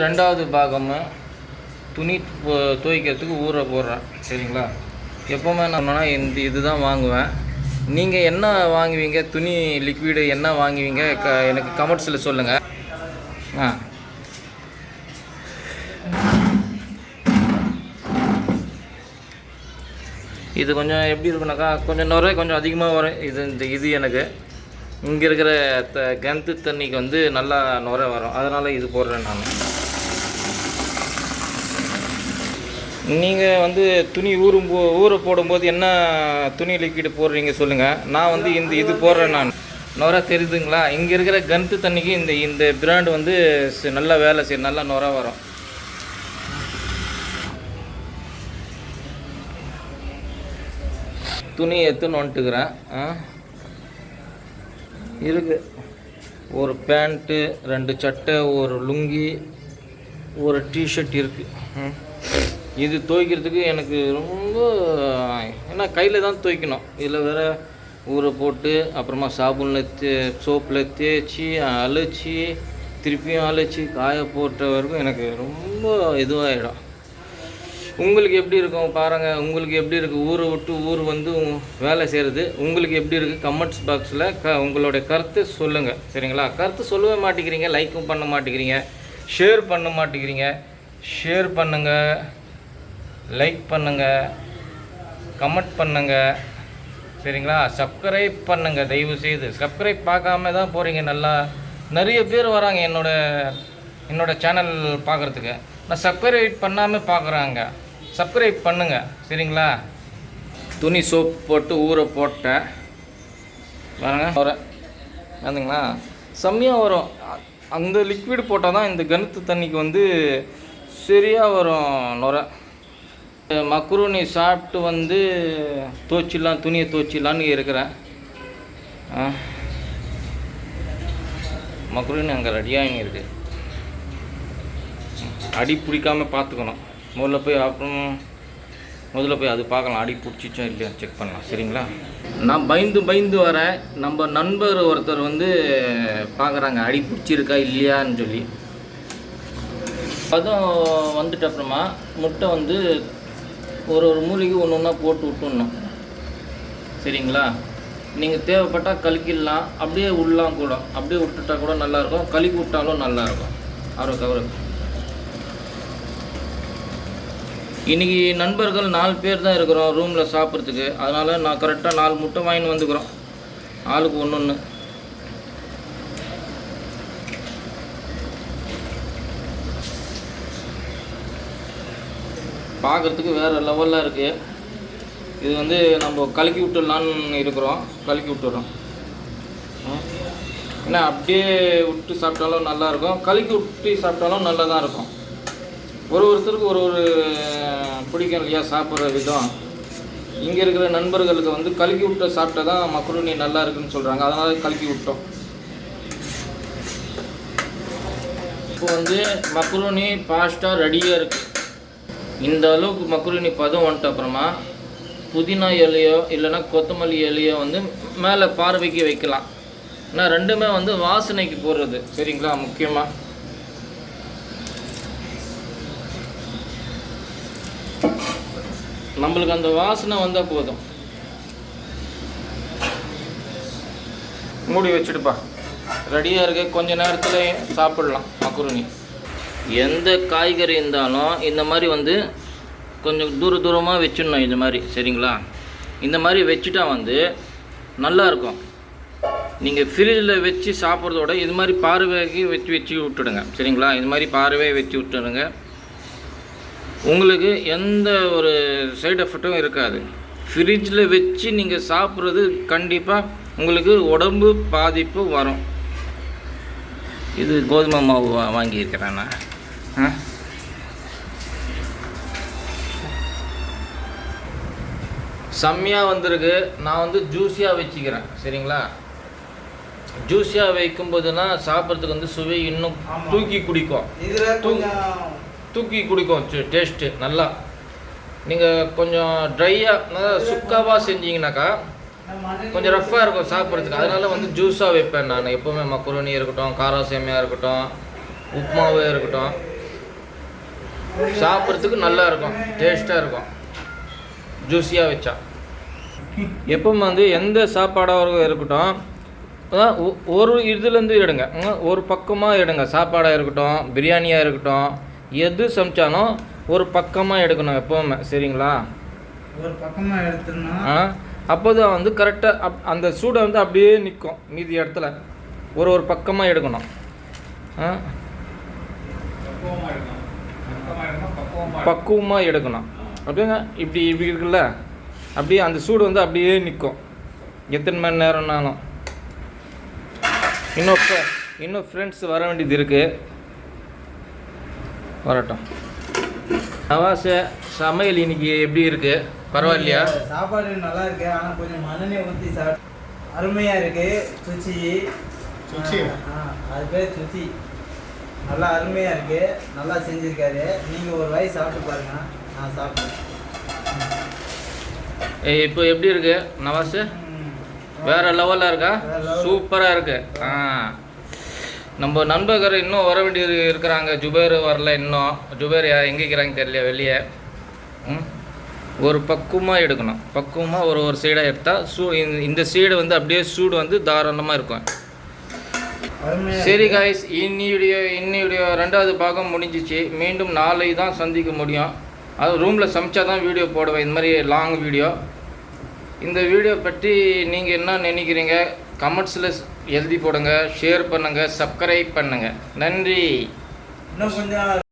ரெண்டாவது பாகம் துணி துவைக்கிறதுக்கு ஊற போடுறேன். சரிங்களா? எப்போவுமே நான் என்னன்னா இந்த இது தான் வாங்குவேன். நீங்கள் என்ன வாங்குவீங்க? துணி லிக்விடு என்ன வாங்குவீங்க? க எனக்கு கமெண்ட்ஸில் சொல்லுங்கள் ஆ. இது கொஞ்சம் எப்படி இருக்குனாக்கா கொஞ்சம் நுரை கொஞ்சம் அதிகமாக வரும். இது இந்த இது எனக்கு. இங்கே இருக்கிற த கந்து தண்ணிக்கு வந்து நல்லா நுரை வரும். அதனால் இது போடுறேன் நான். நீங்கள் வந்து துணி ஊறும் போ ஊற போடும்போது என்ன துணி லிக்விடு போடுறீங்க சொல்லுங்கள் நான் வந்து இந்த இது போடுறேன் நான். நுரை தெரியுதுங்களா இங்கே இருக்கிற கிணத்து தண்ணிக்கு இந்த இந்த பிராண்ட் வந்து ச- நல்லா வேலை செய்யும் நல்லா நுரை வரும். துணி எடுத்துன்னு வந்துட்டுக்கிறேன். இருக்குது இருக்கு. ஒரு பேண்ட்டு ரெண்டு சட்டை ஒரு லுங்கி ஒரு டிஷர்ட் இருக்குது இது துவைக்கிறதுக்கு எனக்கு ரொம்ப ஏன்னா கையில் தான் துவைக்கணும். இதில் வேறு ஊற போட்டு அப்புறமா சாபூனில் தே சோப்பில் தேய்ச்சி அழைச்சி திருப்பியும் அழைச்சி காய போட்ட வரைக்கும் எனக்கு ரொம்ப இதுவாகிடும் உங்களுக்கு எப்படி இருக்கும் பாருங்கள் உங்களுக்கு எப்படி இருக்குது ஊரை விட்டு ஊர் வந்து உ- வேலை செய்கிறது உங்களுக்கு எப்படி இருக்குது கமெண்ட்ஸ் பாக்ஸில் க உங்களுடைய கருத்து சொல்லுங்கள் சரிங்களா? கருத்து சொல்லவே மாட்டேங்கிறீங்க லைக்கும் பண்ண மாட்டேங்கிறீங்க ஷேர் பண்ண மாட்டேங்கிறீங்க ஷேர் பண்ணுங்கள் லைக் பண்ணுங்கள் கமெண்ட் பண்ணுங்கள் சரிங்களா? சப்ஸ்கிரைப் பண்ணுங்கள் தயவு செய்து சப்ஸ்கிரைப் பார்க்காம தான் போகிறீங்க நல்லா. நிறைய பேர் வராங்க என்னோடய என்னோடய சேனல் பார்க்குறதுக்கு. நான் சப்ஸ்கிரைப் பண்ணாமல் பார்க்குறாங்க. சப்ஸ்கிரைப் பண்ணுங்கள் சரிங்களா? துணி சோப் போட்டு ஊற போட்டேன் பாருங்க வரேன் வந்துங்களா செம்மையாக வரும். அந்த லிக்விட் போட்டால் தான் இந்த கணத்து தண்ணிக்கு வந்து சரியாக வரும் நுரை. மக்ரூனி சாப்பிட்டு வந்து துவச்சிடலாம் துணியை துவச்சிடலான்னு இருக்கிறேன். மக்ருனி மக்ரூனி அங்கே ரெடியாகினு இருக்கு. அடி பிடிக்காமல் பார்த்துக்கணும். முதல்ல போய் அப்புறம் முதல்ல போய் அது பார்க்கலாம். அடி பிடிச்சிச்சா இல்லையா செக் பண்ணலாம். சரிங்களா? நான் பயந்து பயந்து வரேன் நம்ம நண்பர் ஒருத்தர் வந்து பார்க்குறாங்க. அடி பிடிச்சிருக்கா இல்லையான்னு சொல்லி. அதுவும் வந்துட்ட அப்புறமா முட்டை வந்து ஒரு ஒரு மூலிகை ஒன்று ஒன்றா போட்டு விட்டுடணும். சரிங்களா? நீங்கள் தேவைப்பட்டால் கலக்கிடலாம் அப்படியே விடலாம் கூட. அப்படியே விட்டுட்டா கூட நல்லாயிருக்கும். கலக்கி விட்டாலும் நல்லாயிருக்கும். அவரை கவரு இன்றைக்கி நண்பர்கள் நாலு பேர் தான் இருக்கிறோம் ரூமில் சாப்பிட்றதுக்கு. அதனால் நான் கரெக்டாக நாலு முட்டை வாங்கின்னு வந்துக்கிறோம். ஆளுக்கு ஒன்று ஒன்று பார்க்குறதுக்கு வேறு லெவலில் இருக்குது இது வந்து நம்ம கலக்கி விட்டுடலான்னு இருக்கிறோம். கலக்கி விட்டுறோம். ஏன்னா அப்படியே விட்டு சாப்பிட்டாலும் நல்லாயிருக்கும் கலக்கி விட்டு சாப்பிட்டாலும் நல்லா தான் இருக்கும். ஒரு ஒருத்தருக்கு ஒரு ஒரு பிடிக்கும் இல்லையா சாப்பிட்ற விதம். இங்கே இருக்கிற நண்பர்களுக்கு வந்து கலக்கி விட்டு சாப்பிட்டா தான் மக்ருனி நல்லா இருக்குன்னு சொல்கிறாங்க அதனால் கலக்கி விட்டோம். இப்போ வந்து மக்ருனி பாஸ்டா ரெடியாக இருக்குது இந்த அளவுக்கு மக்ருனி பதம் வந்துட்ட அப்புறமா புதினா இலையோ இல்லைன்னா கொத்தமல்லி இலையோ வந்து மேலே பார்வைக்கு வைக்கலாம். ஏன்னா ரெண்டுமே வந்து வாசனைக்கு போடுறது. சரிங்களா? முக்கியமாக நம்மளுக்கு அந்த வாசனை வந்தால் போதும். மூடி வச்சுடுப்பா. ரெடியாக இருக்க. கொஞ்ச நேரத்தில் சாப்பிடலாம் மக்குருனி. எந்த காய்கறி இருந்தாலும் இந்த மாதிரி வந்து கொஞ்சம் தூர தூரமாக வச்சிடணும் இந்த மாதிரி சரிங்களா? இந்த மாதிரி வச்சுட்டா வந்து நல்லா இருக்கும். நீங்கள் ஃப்ரிட்ஜில் வச்சு சாப்பிட்றதோட இது மாதிரி பார்வைக்கு வச்சு வச்சு விட்டுடுங்க சரிங்களா? இது மாதிரி பார்வையை வச்சு விட்டுடுங்க. உங்களுக்கு எந்த ஒரு சைடு எஃபெக்ட்டும் இருக்காது. ஃப்ரிட்ஜில் வச்சு நீங்கள் சாப்பிட்றது கண்டிப்பாக உங்களுக்கு உடம்பு பாதிப்பு வரும். இது கோதுமை மாவு வாங்கியிருக்கிறேன் நான். செம்மையாக வந்திருக்கு. நான் வந்து ஜூஸியாக வச்சுக்கிறேன். சரிங்களா? ஜூஸியாக வைக்கும்போதுனா சாப்பிட்றதுக்கு வந்து சுவை இன்னும் தூக்கி குடிக்கும். தூக்கி குடிக்கும். டேஸ்ட்டு நல்லா. நீங்கள் கொஞ்சம் ட்ரையாக சுக்காவாக செஞ்சீங்கன்னாக்கா கொஞ்சம் ரஃப்பாக இருக்கும் சாப்பிட்றதுக்கு. அதனால வந்து ஜூஸாக வைப்பேன் நான். எப்போவுமே மக்குருனி இருக்கட்டும் காரா சேமியா இருக்கட்டும் உப்புமாவே இருக்கட்டும். சாப்பிட்றதுக்கு நல்லா இருக்கும் டேஸ்ட்டாக இருக்கும். ஜூஸியாக வச்சா. எப்பவும் வந்து எந்த சாப்பாடாக இருக்கட்டும் ஒரு இதுலேருந்து எடுங்க. ஒரு பக்கமாக எடுங்க. சாப்பாடாக இருக்கட்டும் பிரியாணியாக இருக்கட்டும் எது சமைச்சாலும் ஒரு பக்கமாக எடுக்கணும் எப்போவுமே சரிங்களா? ஒரு பக்கமா எடுத்துடணும். ஆ அப்போ தான் வந்து கரெக்டாக அப் அந்த சூடை வந்து அப்படியே நிற்கும் மீதி இடத்துல. ஒரு ஒரு பக்கமாக எடுக்கணும். பக்குவமாக எடுக்கணும். அப்படிங்க இப்படி இப்படி இருக்குல்ல? அப்படியே அந்த சூடு வந்து அப்படியே நிற்கும் எத்தனை மணி நேரம்னாலும். இன்னும் இப்போ இன்னும் ஃப்ரெண்ட்ஸ் வர வேண்டியது இருக்குது வரட்டும். நவாச சமையல் இன்னைக்கு எப்படி இருக்கு? பரவாயில்லையா? சாப்பாடு நல்லா இருக்கு. ஆனா கொஞ்சம் மண்ணெண்ணெய் ஊற்றி சாப்பிட்டு அருமையா இருக்கு. சுச்சி. சுச்சி? அது பேர் சுச்சி. நல்லா அருமையா இருக்கு. நல்லா செஞ்சிருக்காரு. நீங்க ஒரு வாய் சாப்பிட்டு பாருங்க. நான் சாப்பிட்டேன் இப்போ எப்படி இருக்கு? நவாஸ். வேற லெவலில் இருக்கா. சூப்பராக இருக்கு. ஆ. நம்ம நண்பர்கள் இன்னும் வர வேண்டியது இருக்கிறாங்க. ஜுபேர் வரல இன்னும். ஜுபேர் எங்க இருக்கிறாங்க தெரியல வெளியே. ம்? ஒரு பக்குவமாக எடுக்கணும். பக்குவமாக ஒரு ஒரு சைடாக எடுத்தால் சூ இந்த- சைடு வந்து அப்படியே சூடு வந்து தாராளமாக இருக்கும். சரி. காய்ஸ் இன்னி வீடியோ இன்னி வீடியோ ரெண்டாவது பாகம் முடிஞ்சிச்சு. மீண்டும் நாளை தான் சந்திக்க முடியும். அது ரூமில் சமைச்சா தான் வீடியோ போடுவேன். இந்த மாதிரி லாங் வீடியோ இந்த வீடியோ பற்றி நீங்கள் என்ன நினைக்கிறீங்க? கமெண்ட்ஸில் எழுதி போடுங்க ஷேர் பண்ணுங்கள் சப்ஸ்கிரைப் பண்ணுங்கள் நன்றி. இன்னும் கொஞ்சம்